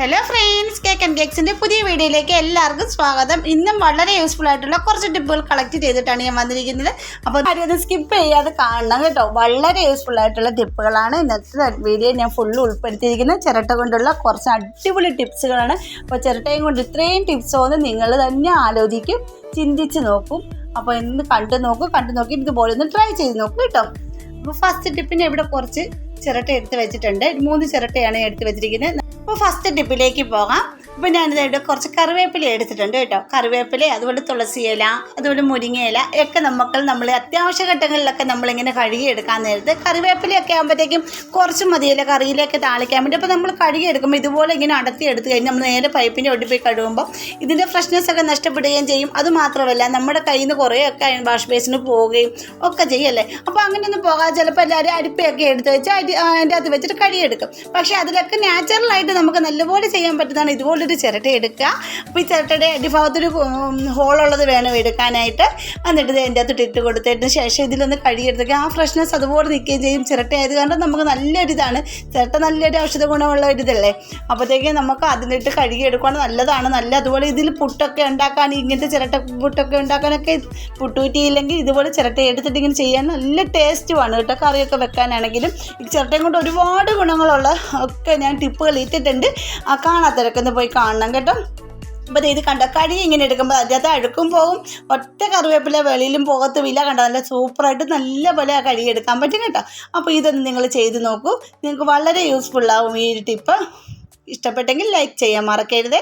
Hello friends cake and കേക്സിന്റെ പുതിയ വീഡിയോയിലേക്ക് എല്ലാവർക്കും സ്വാഗതം. ഇന്നും വളരെ യൂസ്ഫുൾ ആയിട്ടുള്ള കുറച്ച് ടിപ്പുകൾ കളക്ട് ചെയ്തിട്ടാണ് ഞാൻ വന്നിരിക്കുന്നത്. അപ്പോൾ അത് സ്കിപ്പ് ചെയ്യാതെ കാണണം കേട്ടോ. വളരെ യൂസ്ഫുൾ ആയിട്ടുള്ള ടിപ്പുകളാണ് ഇന്നത്തെ വീഡിയോ ഞാൻ ഫുള്ള് ഉൾപ്പെടുത്തിയിരിക്കുന്നത്. ചിരട്ട കൊണ്ടുള്ള കുറച്ച് അടിപൊളി ടിപ്സുകളാണ് അപ്പോൾ ചിരട്ടയും കൊണ്ട് ഇത്രയും ടിപ്സ് ഒന്ന് നിങ്ങൾ തന്നെ ആലോചിക്കും ചിന്തിച്ച് നോക്കും. അപ്പോൾ ഇന്ന് കണ്ടു നോക്കും കണ്ടു നോക്കി ഇതുപോലെ ഒന്ന് ട്രൈ ചെയ്ത് നോക്കും കേട്ടോ. അപ്പോൾ ഫസ്റ്റ് ടിപ്പിന് ഇവിടെ കുറച്ച് ചിരട്ട എടുത്ത് വെച്ചിട്ടുണ്ട്. മൂന്ന് ചിരട്ടയാണ് എടുത്ത് വെച്ചിരിക്കുന്നത്. അപ്പോൾ ഫസ്റ്റ് ടിപ്പിലേക്ക് പോകാം. അപ്പോൾ ഞാനിത് ഇവിടെ കുറച്ച് കറിവേപ്പില എടുത്തിട്ടുണ്ട് കേട്ടോ. കറിവേപ്പില അതുപോലെ തുളസി ഇല അതുപോലെ മുരിങ്ങയില ഒക്കെ നമുക്ക് നമ്മൾ അത്യാവശ്യ ഘട്ടങ്ങളിലൊക്കെ നമ്മളിങ്ങനെ കഴുകിയെടുക്കാൻ നേരത്ത് കറിവേപ്പിലയൊക്കെ ആകുമ്പോഴത്തേക്കും കുറച്ച് മതിയല്ല കറിയിലേക്ക് താളിക്കാൻ വേണ്ടി. അപ്പോൾ നമ്മൾ കഴുകി കഴുകിയെടുക്കുമ്പോൾ ഇതുപോലെ ഇങ്ങനെ അടത്തി എടുത്ത് കഴിഞ്ഞ് നമ്മൾ നേരെ പൈപ്പിന്റെ ഒട്ടി പോയി കഴുകുമ്പോൾ ഇതിന്റെ ഫ്രഷ്നെസ് ഒക്കെ നഷ്ടപ്പെടുകയും ചെയ്യും. അത് മാത്രമല്ല നമ്മുടെ കയ്യിൽ നിന്ന് കുറേയൊക്കെ വാഷ് ബേസിന് പോവുകയും ഒക്കെ ചെയ്യല്ലേ. അപ്പോൾ അങ്ങനെയൊന്നും പോകാതെ ചിലപ്പോൾ എല്ലാവരും അരിപ്പയൊക്കെ എടുത്ത് വെച്ച് അരി അതിന്റെ അകത്ത് വെച്ചിട്ട് കഴുകിയെടുക്കും. പക്ഷേ അതിലൊക്കെ നാച്ചുറലായിട്ട് നമുക്ക് നല്ലപോലെ ചെയ്യാൻ പറ്റുന്നതാണ് ഇതുപോലൊരു ചിരട്ട എടുക്കുക. അപ്പോൾ ഈ ചിരട്ടയുടെ അടിഭാഗത്തൊരു ഹോളുള്ളത് വേണം എടുക്കാനായിട്ട്. എന്നിട്ട് ഇത് അതിന്റെ അകത്ത് ഇട്ട് കൊടുത്തതിന് ശേഷം ഇതിലൊന്ന് കഴുകിയെടുത്തൊക്കെ ആ ഫ്രഷ്നെസ് അതുപോലെ നിൽക്കുകയും ചെയ്യും. ചിരട്ട ആയത് കാരണം നമുക്ക് നല്ലൊരു ഇതാണ്. ചിരട്ട നല്ലൊരു ഔഷധ ഗുണമുള്ള ഒരു ഇതല്ലേ? അപ്പോഴത്തേക്കും നമുക്ക് അതിലിട്ട് കഴുകിയെടുക്കുകയാണ് നല്ലതാണ്. നല്ല അതുപോലെ ഇതിൽ പുട്ടൊക്കെ ഉണ്ടാക്കാൻ ഇങ്ങനത്തെ ചിരട്ട പുട്ടൊക്കെ ഉണ്ടാക്കാനൊക്കെ പുട്ടൂറ്റിയില്ലെങ്കിൽ ഇതുപോലെ ചിരട്ട എടുത്തിട്ട് ഇങ്ങനെ ചെയ്യാൻ നല്ല ടേസ്റ്റുമാണ് കേട്ടോ. കറിയൊക്കെ വെക്കാനാണെങ്കിലും. ഈ ചിരട്ടയും കൊണ്ട് ഒരുപാട് ഗുണങ്ങളുള്ള ഒക്കെ ഞാൻ ടിപ്പുകൾ ഇട്ടിട്ടുണ്ട്. ആ കാണാത്തവരൊക്കെ ഒന്ന് പോയി കാണണം കേട്ടോ. അപ്പോൾ ഇത് കണ്ട? കടി ഇങ്ങനെ എടുക്കുമ്പോൾ അതിനകത്ത് അഴുക്കും പോകും ഒറ്റ കറിവേപ്പില വെളിയിലും പോകത്തുമില്ല. കണ്ട? നല്ല സൂപ്പറായിട്ട് നല്ല പോലെ ആ കഴുകി എടുക്കാൻ പറ്റും കേട്ടോ. അപ്പോൾ ഇതൊന്ന് നിങ്ങൾ ചെയ്ത് നോക്കൂ. നിങ്ങൾക്ക് വളരെ യൂസ്ഫുൾ ആവും ഈ ഒരു ടിപ്പ് ഇഷ്ടപ്പെട്ടെങ്കിൽ ലൈക്ക് ചെയ്യാൻ മറക്കരുത്.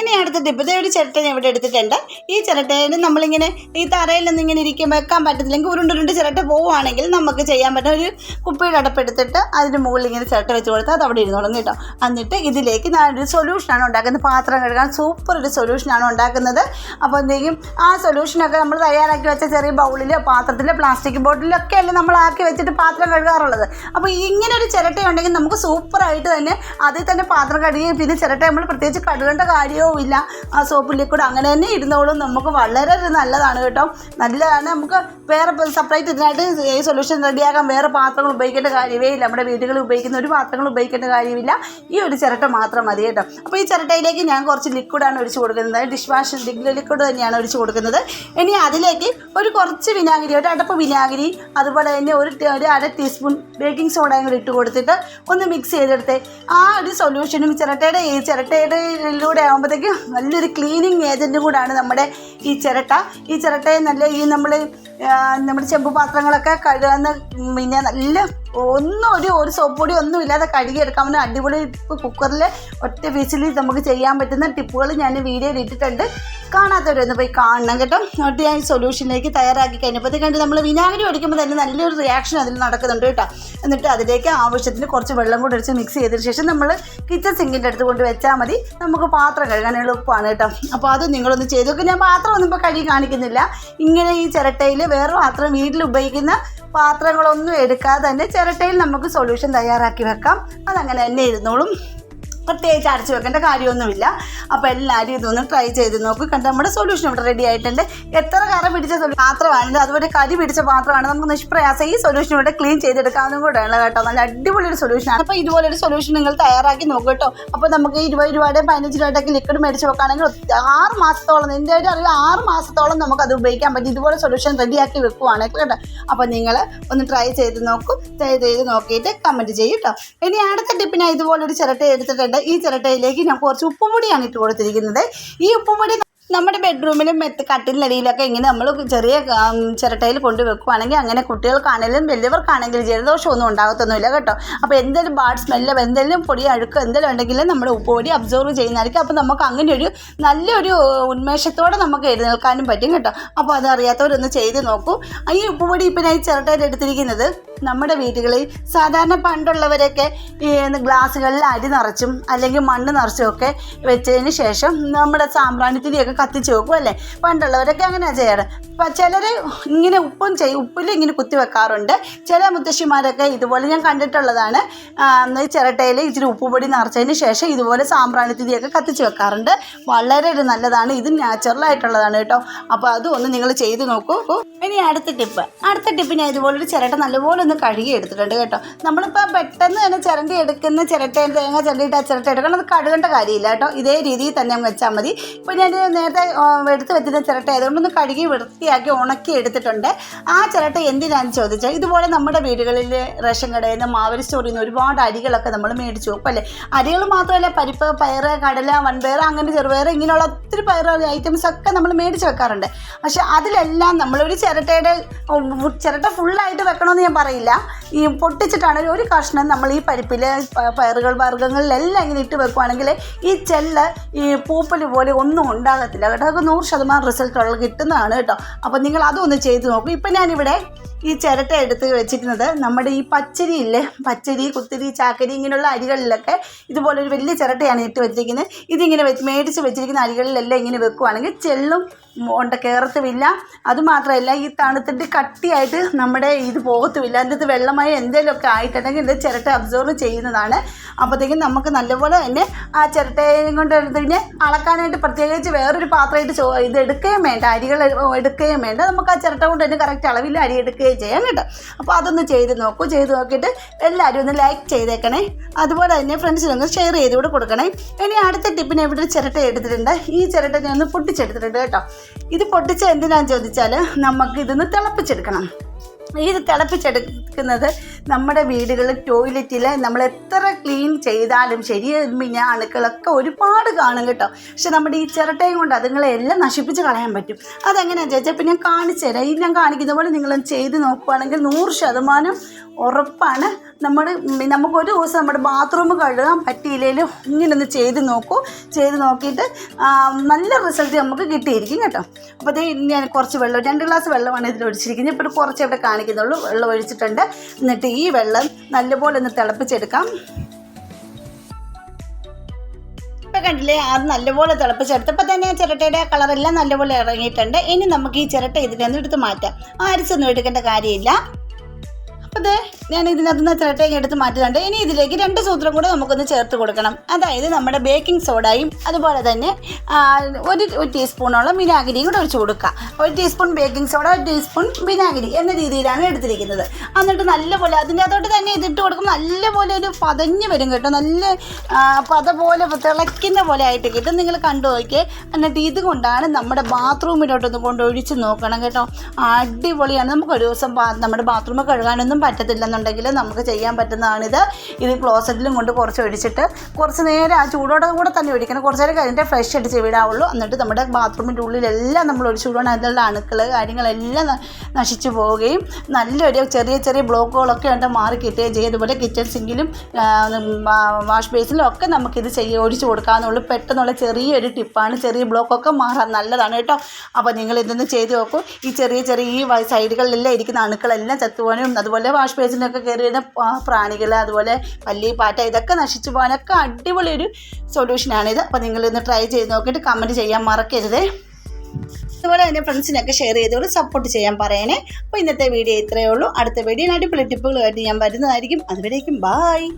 ഇനി അടുത്ത ടിപ്പ് ഒരു ചിരട്ട ഞാൻ ഇവിടെ എടുത്തിട്ടുണ്ട്. ഈ ചിരട്ടയിൽ നമ്മളിങ്ങനെ ഈ തറയിലൊന്നും ഇങ്ങനെ ഇരിക്കാൻ വെക്കാൻ പറ്റത്തില്ലെങ്കിൽ ഉരുണ്ടുരുണ്ട് ചിരട്ട പോവുകയാണെങ്കിൽ നമുക്ക് ചെയ്യാൻ പറ്റുന്ന ഒരു കുപ്പിയുടെ അടപ്പെടുത്തിട്ട് അതിന്റെ മുകളിൽ ഇങ്ങനെ ചിരട്ട വെച്ച് കൊടുത്താൽ അത് അവിടെ ഇരുന്നോളും കേട്ടോ. എന്നിട്ട് ഇതിലേക്ക് ഞാനൊരു സൊല്യൂഷനാണ് ഉണ്ടാക്കുന്നത്. പാത്രം കഴുകാൻ സൂപ്പർ ഒരു സൊല്യൂഷനാണ് ഉണ്ടാക്കുന്നത്. അപ്പോൾ എന്തെങ്കിലും ആ സൊല്യൂഷനൊക്കെ നമ്മൾ തയ്യാറാക്കി വെച്ച ചെറിയ ബൗളിലോ പാത്രത്തിലോ പ്ലാസ്റ്റിക് ബോട്ടിലൊക്കെ അല്ലേ നമ്മൾ ആക്കി വെച്ചിട്ട് പാത്രം കഴുകാറുള്ളത്. അപ്പോൾ ഇങ്ങനെ ഒരു ചിരട്ട ഉണ്ടെങ്കിൽ നമുക്ക് സൂപ്പറായിട്ട് തന്നെ അതിൽ തന്നെ പാത്രം കഴുകി പിന്നെ ചിരട്ട നമ്മൾ പ്രത്യേകിച്ച് കഴുകേണ്ട കാര്യവും ഇല്ല. ആ സോപ്പ് ലിക്വിഡ് അങ്ങനെ തന്നെ ഇരുന്നോളും. നമുക്ക് വളരെ നല്ലതാണ് കേട്ടോ. നല്ലതാണ്. നമുക്ക് വേറെ സെപ്പറേറ്റ് ഇതിനായിട്ട് ഈ സൊല്യൂഷൻ റെഡിയാക്കാൻ വേറെ പാത്രങ്ങൾ ഉപയോഗിക്കേണ്ട കാര്യമേ ഇല്ല. നമ്മുടെ വീടുകളിൽ ഉപയോഗിക്കുന്ന ഒരു പാത്രങ്ങൾ ഉപയോഗിക്കേണ്ട കാര്യമില്ല. ഈ ഒരു ചിരട്ട മാത്രം മതി കേട്ടോ. അപ്പോൾ ഈ ചിരട്ടയിലേക്ക് ഞാൻ കുറച്ച് ലിക്വിഡാണ് ഒഴിച്ച് കൊടുക്കുന്നത്. ഡിഷ് വാഷ് ലിക്വിഡ് തന്നെയാണ് ഒഴിച്ച് കൊടുക്കുന്നത്. ഇനി അതിലേക്ക് ഒരു കുറച്ച് വിനാഗിരി ഒരു അടപ്പ് വിനാഗിരി അതുപോലെ തന്നെ ഒരു ഒരു അര ടീസ്പൂൺ ബേക്കിംഗ് സോഡയും കൂടി ഇട്ട് കൊടുത്തിട്ട് ഒന്ന് മിക്സ് ചെയ്തെടുത്ത്. ആ ഒരു സൊല്യൂഷനും ചിരട്ടയുടെ ഈ ചിരട്ടയുടെ ആകുമ്പോഴത്തേക്കും നല്ലൊരു ക്ലീനിങ് ഏജന്റും കൂടാണ് നമ്മുടെ ഈ ചിരട്ട ഈ ചിരട്ടയെ നല്ല ഈ നമ്മൾ നമ്മുടെ ചെമ്പ് പാത്രങ്ങളൊക്കെ കഴുകുന്ന പിന്നെ നല്ല ഒന്നും ഒരു ഒരു സോപ്പ് പൊടി ഒന്നും ഇല്ലാതെ കഴുകിയെടുക്കാവുന്ന അടിപൊളി കുക്കറിൽ ഒറ്റ വിസിൽ നമുക്ക് ചെയ്യാൻ പറ്റുന്ന ടിപ്പുകൾ ഞാൻ വീഡിയോയിൽ ഇട്ടിട്ടുണ്ട്. കാണാത്തവരൊന്ന് പോയി കാണണം കേട്ടോ. എന്നിട്ട് ഞാൻ സൊല്യൂഷനിലേക്ക് തയ്യാറാക്കി കഴിഞ്ഞപ്പോഴത്തേക്കാണ്ട് നമ്മൾ വിനാഗിരി ഒഴിക്കുമ്പോൾ തന്നെ നല്ലൊരു റിയാക്ഷൻ അതിൽ നടക്കുന്നുണ്ട് കേട്ടോ. എന്നിട്ട് അതിലേക്ക് ആവശ്യത്തിന് കുറച്ച് വെള്ളം കൂടി അടിച്ച് മിക്സ് ചെയ്തതിന് ശേഷം നമ്മൾ കിച്ചൺ സിങ്കിന്റെ അടുത്ത് കൊണ്ട് വെച്ചാൽ മതി. നമുക്ക് പാത്രം കഴുകാൻ എളുപ്പമാണ് കേട്ടോ. അപ്പോൾ അത് നിങ്ങളൊന്ന് ചെയ്തു നോക്കി. ഞാൻ പാത്രം ഒന്നും ഇപ്പോൾ കഴുകി കാണിക്കുന്നില്ല. ഇങ്ങനെ ഈ ചിരട്ടയിൽ വേറെ പാത്രം വീട്ടിൽ ഉപയോഗിക്കുന്ന പാത്രങ്ങളൊന്നും എടുക്കാതെ തന്നെ ചിരട്ടയിൽ നമുക്ക് സൊല്യൂഷൻ തയ്യാറാക്കി വെക്കാം. അതങ്ങനെ തന്നെ ഇരുന്നോളും. പ്രത്യേകിച്ച് അടച്ചു വെക്കേണ്ട കാര്യമൊന്നുമില്ല. അപ്പോൾ എല്ലാവരും ഇതൊന്ന് ട്രൈ ചെയ്ത് നോക്ക്. കണ്ട് നമ്മുടെ സൊല്യൂഷൻ ഇവിടെ റെഡി ആയിട്ടുണ്ട്. എത്ര കറ പിടിച്ച പാത്രമാണ് അതുപോലെ കരി പിടിച്ച പാത്രമാണ് നമുക്ക് നിഷ്പ്രയാസം ഈ സൊല്യൂഷൻ ഇവിടെ ക്ലീൻ ചെയ്തെടുക്കാവുന്നതും കൂടെയാണ് കേട്ടോ. നല്ല അടിപൊളി ഒരു സൊല്യൂഷനാണ് അപ്പോൾ ഇതുപോലൊരു സൊല്യൂഷൻ നിങ്ങൾ തയ്യാറാക്കി നോക്കും കേട്ടോ. അപ്പോൾ നമുക്ക് ഇരുപത് രൂപയുടെ പതിനഞ്ച് രൂപയുടെയൊക്കെ ലിക്വിഡ് മേടിച്ച് വെക്കുകയാണെങ്കിൽ ആറ് മാസത്തോളം എന്റെ ഒരു അറിവ് ആറ് മാസത്തോളം നമുക്ക് അത് ഉപയോഗിക്കാൻ പറ്റും. ഇതുപോലെ സൊല്യൂഷൻ റെഡിയാക്കി വെക്കുവാണെങ്കിൽ കേട്ടോ. അപ്പോൾ നിങ്ങൾ ഒന്ന് ട്രൈ ചെയ്ത് നോക്കും. ട്രൈ ചെയ്ത് നോക്കിയിട്ട് കമന്റ് ചെയ്യും കേട്ടോ. ഇനി അടുത്ത ടിപ്പിനെ ഞാൻ ഇതുപോലൊരു ചിരട്ട എടുത്തിട്ടുണ്ട്. ഈ ചിരട്ടയിലേക്ക് ഞാൻ കുറച്ച് ഉപ്പുപൊടിയാണ് ഇട്ട് കൊടുത്തിരിക്കുന്നത്. ഈ ഉപ്പുപൊടി നമ്മുടെ ബെഡ്റൂമിലും മെത്ത് കട്ടിലടിയിലൊക്കെ ഇങ്ങനെ നമ്മൾ ചെറിയ ചിരട്ടയിൽ കൊണ്ടുവെക്കുകയാണെങ്കിൽ അങ്ങനെ കുട്ടികൾക്കാണെങ്കിലും വലിയവർക്കാണെങ്കിലും ജലദോഷമൊന്നും ഉണ്ടാകത്തൊന്നുമില്ല കേട്ടോ. അപ്പോൾ എന്തെങ്കിലും ബാഡ് സ്മെല്ലോ എന്തെങ്കിലും പൊടി അഴുക്കോ എന്തെങ്കിലും ഉണ്ടെങ്കിലും നമ്മുടെ ഉപ്പുപൊടി അബ്സോർവ് ചെയ്യുന്നതായിരിക്കും. അപ്പോൾ നമുക്ക് അങ്ങനെ ഒരു നല്ലൊരു ഉന്മേഷത്തോടെ നമുക്ക് എഴുന്നേൽക്കാനും പറ്റും കേട്ടോ. അപ്പോൾ അതറിയാത്തവരൊന്ന് ചെയ്ത് നോക്കൂ. ഈ ഉപ്പുപൊടി ഇപ്പം ഞാൻ ഈ ചിരട്ടയിൽ എടുത്തിരിക്കുന്നത് നമ്മുടെ വീടുകളിൽ സാധാരണ പണ്ടുള്ളവരൊക്കെ ഈ ഗ്ലാസ്സുകളിൽ അരി നിറച്ചും അല്ലെങ്കിൽ മണ്ണ് നിറച്ചും ഒക്കെ വെച്ചതിന് ശേഷം നമ്മുടെ സാമ്പ്രാണിത്തിരിയൊക്കെ കത്തിച്ച് വെക്കും അല്ലേ? പണ്ടുള്ളവരൊക്കെ അങ്ങനെയാണ് ചെയ്യാറ്. അപ്പം ചിലർ ഇങ്ങനെ ഉപ്പും ചെയ്യും ഉപ്പിൽ ഇങ്ങനെ കുത്തി വെക്കാറുണ്ട്. ചില മുത്തശ്ശിമാരൊക്കെ ഇതുപോലെ ഞാൻ കണ്ടിട്ടുള്ളതാണ്. ചിരട്ടയിൽ ഇച്ചിരി ഉപ്പുപൊടി നിറച്ചതിന് ശേഷം ഇതുപോലെ സാമ്പ്രാണിത്തിരിയൊക്കെ കത്തിച്ച് വെക്കാറുണ്ട്. വളരെ ഒരു നല്ലതാണ്. ഇത് നാച്ചുറൽ ആയിട്ടുള്ളതാണ് കേട്ടോ. അപ്പോൾ അതും ഒന്ന് നിങ്ങൾ ചെയ്ത് നോക്കൂ. ഇനി അടുത്ത ടിപ്പ്. അടുത്ത ടിപ്പ് ഞാൻ ഇതുപോലൊരു ചിരട്ട നല്ലപോലെ ഒന്ന് കഴുകി എടുത്തിട്ടുണ്ട് കേട്ടോ. നമ്മളിപ്പോൾ പെട്ടെന്ന് തന്നെ ചിരണ്ടി എടുക്കുന്ന ചിരട്ട തേങ്ങ ചിരണ്ടിയിട്ട് ആ ചിരട്ട എടുക്കണം. അത് കഴുകേണ്ട കാര്യമില്ല കേട്ടോ. ഇതേ രീതിയിൽ തന്നെ വെച്ചാൽ മതി. ഇപ്പോൾ ഞാൻ നേരത്തെ എടുത്ത് വെച്ചിരുന്ന ചിരട്ട ആയതുകൊണ്ടൊന്ന് കഴുകി വൃത്തിയാക്കി ഉണക്കി എടുത്തിട്ടുണ്ട്. ആ ചിരട്ട എന്തിനാന്ന് ചോദിച്ചാൽ ഇതുപോലെ നമ്മുടെ വീടുകളിൽ റേഷൻ കടയിൽ നിന്ന് മാവരി സ്റ്റോറിൽ നിന്ന് ഒരുപാട് അരികളൊക്കെ നമ്മൾ മേടിച്ചു വെക്കും അല്ലേ? അരികൾ മാത്രമല്ല പരിപ്പ് പയറ് കടല വൺപയർ അങ്ങനെ ചെറുപയർ ഇങ്ങനെയുള്ള ഒത്തിരി പയർ ഐറ്റംസ് ഒക്കെ നമ്മൾ മേടിച്ച് വെക്കാറുണ്ട്. പക്ഷെ അതിലെല്ലാം നമ്മളൊരു ചിരട്ടയുടെ ചിരട്ട ഫുള്ളായിട്ട് വെക്കണമെന്ന് ഞാൻ പറയില്ല ഈ പൊട്ടിച്ചിട്ടാണെങ്കിൽ ഒരു കഷ്ണം നമ്മൾ ഈ പരിപ്പിൽ പയറുകൾ വർഗങ്ങളിലെല്ലാം ഇങ്ങനെ ഇട്ട് വെക്കുവാണെങ്കിൽ ഈ ചെല്ല് ഈ പൂപ്പൽ പോലെ ഒന്നും ഉണ്ടാകത്തില്ല കേട്ടോ. അതൊക്കെ നൂറ് ശതമാനം റിസൾട്ടുകൾ കിട്ടുന്നതാണ് കേട്ടോ. അപ്പോൾ നിങ്ങൾ അതൊന്ന് ചെയ്ത് നോക്കും. ഇപ്പം ഞാനിവിടെ ഈ ചിരട്ട എടുത്ത് വെച്ചിരുന്നത് നമ്മുടെ ഈ പച്ചരി ഇല്ലേ? പച്ചരി കുത്തിരി ചാക്കരി ഇങ്ങനെയുള്ള അരികളിലൊക്കെ ഇതുപോലൊരു വലിയ ചിരട്ടയാണ് ഇട്ട് വെച്ചിരിക്കുന്നത്. ഇതിങ്ങനെ മേടിച്ച് വെച്ചിരിക്കുന്ന അരികളിലെല്ലാം ഇങ്ങനെ വെക്കുവാണെങ്കിൽ ചെള്ളും ഉണ്ട് കയറത്തുമില്ല അതുമാത്രമല്ല ഈ തണുത്തിട്ട് കട്ടിയായിട്ട് നമ്മുടെ ഇത് പോകത്തുമില്ല. അതിന്റെ അത് വെള്ളമായി എന്തെങ്കിലുമൊക്കെ ആയിട്ടുണ്ടെങ്കിൽ ഇത് ചിരട്ട അബ്സോർവ് ചെയ്യുന്നതാണ്. അപ്പോഴത്തേക്കും നമുക്ക് നല്ലപോലെ തന്നെ ആ ചിരട്ടയും കൊണ്ട് കഴിഞ്ഞാൽ അളക്കാനായിട്ട് പ്രത്യേകിച്ച് വേറൊരു പാത്രമായിട്ട് ചോ ഇത് എടുക്കുകയും വേണ്ട. അരികൾ എടുക്കുകയും വേണ്ട. നമുക്ക് ആ ചിരട്ട കൊണ്ട് തന്നെ കറക്റ്റ് അളവിൽ അരി എടുക്കുകയും ചെയ്യാം കേട്ടോ. അപ്പോൾ അതൊന്ന് ചെയ്ത് നോക്കൂ. ചെയ്ത് നോക്കിയിട്ട് എല്ലാവരും ഒന്ന് ലൈക്ക് ചെയ്തേക്കണേ. അതുപോലെ തന്നെ ഫ്രണ്ട്സിനൊന്ന് ഷെയർ ചെയ്ത് കൂടെ കൊടുക്കണേ. ഇനി അടുത്ത ടിപ്പിന് ഒരു ചിരട്ട എടുത്തിട്ടുണ്ട്? ഈ ചിരട്ട ഞാൻ ഒന്ന് പൊട്ടിച്ചെടുത്തിട്ടുണ്ട് കേട്ടോ. ഇത് പൊട്ടിച്ച എന്തിനാന്ന് ചോദിച്ചാൽ നമുക്ക് ഇതൊന്ന് തിളപ്പിച്ചെടുക്കണം. ഇത് തിളപ്പിച്ചെടുക്കുന്നത് നമ്മുടെ വീടുകളിൽ ടോയ്ലറ്റിൽ നമ്മൾ എത്ര ക്ലീൻ ചെയ്താലും ശരി പിന്നെ അണുക്കളൊക്കെ ഒരുപാട് കാണും കേട്ടോ. പക്ഷെ നമ്മുടെ ഈ ചിരട്ടയും കൊണ്ട് അതുങ്ങളെ എല്ലാം നശിപ്പിച്ച് കളയാൻ പറ്റും. അതെങ്ങനെയാണെന്ന് ചോദിച്ചാൽ ഇപ്പം ഞാൻ കാണിച്ചു തരാം. ഈ ഞാൻ കാണിക്കുന്ന പോലെ നിങ്ങൾ ചെയ്ത് നോക്കുകയാണെങ്കിൽ നൂറ് ശതമാനം ഉറപ്പാണ്. നമ്മൾ നമുക്കൊരു ദിവസം നമ്മുടെ ബാത്റൂം കഴുകാൻ പറ്റിയില്ലെങ്കിലും ഇങ്ങനെ ഒന്ന് ചെയ്ത് നോക്കൂ. ചെയ്ത് നോക്കിയിട്ട് നല്ല റിസൾട്ട് നമുക്ക് കിട്ടിയിരിക്കും കേട്ടോ. അപ്പോൾ അതേ ഞാൻ കുറച്ച് വെള്ളം രണ്ട് ഗ്ലാസ് വെള്ളമാണ് ഇതിൽ ഒഴിച്ചിരിക്കുന്നത്. ഇപ്പോൾ കുറച്ച് ഇവിടെ കാണിക്കുന്നുള്ളൂ. വെള്ളം ഒഴിച്ചിട്ടുണ്ട്. എന്നിട്ട് ഈ വെള്ളം നല്ലപോലെ ഒന്ന് തിളപ്പിച്ചെടുക്കാം. ഇപ്പം കണ്ടില്ലേ അത് നല്ലപോലെ തിളപ്പിച്ചെടുത്തപ്പോൾ തന്നെ ചിരട്ടയുടെ കളറെല്ലാം നല്ലപോലെ ഇറങ്ങിയിട്ടുണ്ട്. ഇനി നമുക്ക് ഈ ചിരട്ട ഇതിനൊന്നും നിന്ന് എടുത്ത് മാറ്റാം. ആരിച്ചൊന്നും എടുക്കേണ്ട കാര്യമില്ല. അപ്പോൾ ഇത് ഞാൻ ഇതിനകത്ത് നിന്ന് ചിരട്ടയും എടുത്ത് മാറ്റുന്നുണ്ട് ഇനി ഇതിലേക്ക് രണ്ട് സൂത്രം കൂടെ നമുക്കൊന്ന് ചേർത്ത് കൊടുക്കണം. അതായത് നമ്മുടെ ബേക്കിംഗ് സോഡയും അതുപോലെ തന്നെ ഒരു ടീസ്പൂണോളം വിനാഗിരിയും കൂടെ ഒഴിച്ച് കൊടുക്കുക. ഒരു ടീസ്പൂൺ ബേക്കിംഗ് സോഡ ഒരു ടീസ്പൂൺ വിനാഗിരി എന്ന രീതിയിലാണ് എടുത്തിരിക്കുന്നത്. എന്നിട്ട് നല്ലപോലെ അതിന്റെ അതോട്ട് തന്നെ ഇതിട്ട് കൊടുക്കുമ്പോൾ നല്ലപോലെ ഒരു പതഞ്ഞ് വരും കേട്ടോ. നല്ല പത പോലെ തിളയ്ക്കുന്ന പോലെ ആയിട്ട് കിട്ടും. നിങ്ങൾ കണ്ടു നോക്കിയേ. എന്നിട്ട് ഇതുകൊണ്ടാണ് നമ്മുടെ ബാത്റൂമിലോട്ടൊന്ന് കൊണ്ട് ഒഴിച്ച് നോക്കണം കേട്ടോ. അടിപൊളിയാണ്. നമുക്ക് ഒരു ദിവസം നമ്മുടെ ബാത്റൂം കഴുകാനൊന്നും പറ്റത്തില്ലെന്നുണ്ടെങ്കിൽ നമുക്ക് ചെയ്യാൻ പറ്റുന്നതാണിത്. ഇത് ക്ലോസറ്റിലും കൊണ്ട് കുറച്ച് ഒഴിച്ചിട്ട് കുറച്ച് നേരം ആ ചൂടോടെ കൂടെ തന്നെ ഒഴിക്കണം. കുറച്ച് നേരം കഴിഞ്ഞിട്ട് ഫ്രഷ് അടിച്ച് വിടാവുള്ളൂ. എന്നിട്ട് നമ്മുടെ ബാത്റൂമിന്റെ ഉള്ളിലെല്ലാം നമ്മൾ ഒഴിച്ചു വിടണം അതിലുള്ള അണുക്കൾ കാര്യങ്ങളെല്ലാം നശിച്ചു പോവുകയും നല്ലൊരു ചെറിയ ചെറിയ ബ്ലോക്കുകളൊക്കെ ഉണ്ട് മാറി കിട്ടുകയും ചെയ്യും. അതുപോലെ കിച്ചൺ സിങ്കിലും വാഷ് ബേസിലും ഒക്കെ നമുക്കിത് ചെയ്യ ഒഴിച്ചു കൊടുക്കാമെന്നുള്ളൂ പെട്ടെന്നുള്ള ചെറിയൊരു ടിപ്പാണ്. ചെറിയ ബ്ലോക്കൊക്കെ മാറാൻ നല്ലതാണ് കേട്ടോ. അപ്പോൾ നിങ്ങൾ ഇതൊന്ന് ചെയ്ത് നോക്കൂ. ഈ ചെറിയ ചെറിയ ഈ സൈഡുകളിലെല്ലാം ഇരിക്കുന്ന അണുക്കളെല്ലാം ചത്തുപോകാനും അതുപോലെ വാഷ് ബേസിനൊക്കെ കയറി വരുന്ന പ്രാണികൾ അതുപോലെ പല്ലി പാറ്റ ഇതൊക്കെ നശിച്ചു പോകാനൊക്കെ അടിപൊളി ഒരു ഇത്. അപ്പോൾ നിങ്ങളിന്ന് ട്രൈ ചെയ്ത് നോക്കിയിട്ട് കമന്റ് ചെയ്യാൻ മറക്കരുത്. അതുപോലെ തന്നെ ഫ്രണ്ട്സിനൊക്കെ ഷെയർ ചെയ്തുകൊണ്ട് സപ്പോർട്ട് ചെയ്യാൻ പറയണേ. അപ്പോൾ ഇന്നത്തെ വീഡിയോ ഇത്രയേ ഉള്ളൂ. അടുത്ത വീഡിയോ അടിപൊളി ടിപ്പുകളുമായിട്ട് ഞാൻ വരുന്നതായിരിക്കും. അതുവരേക്കും ബായ്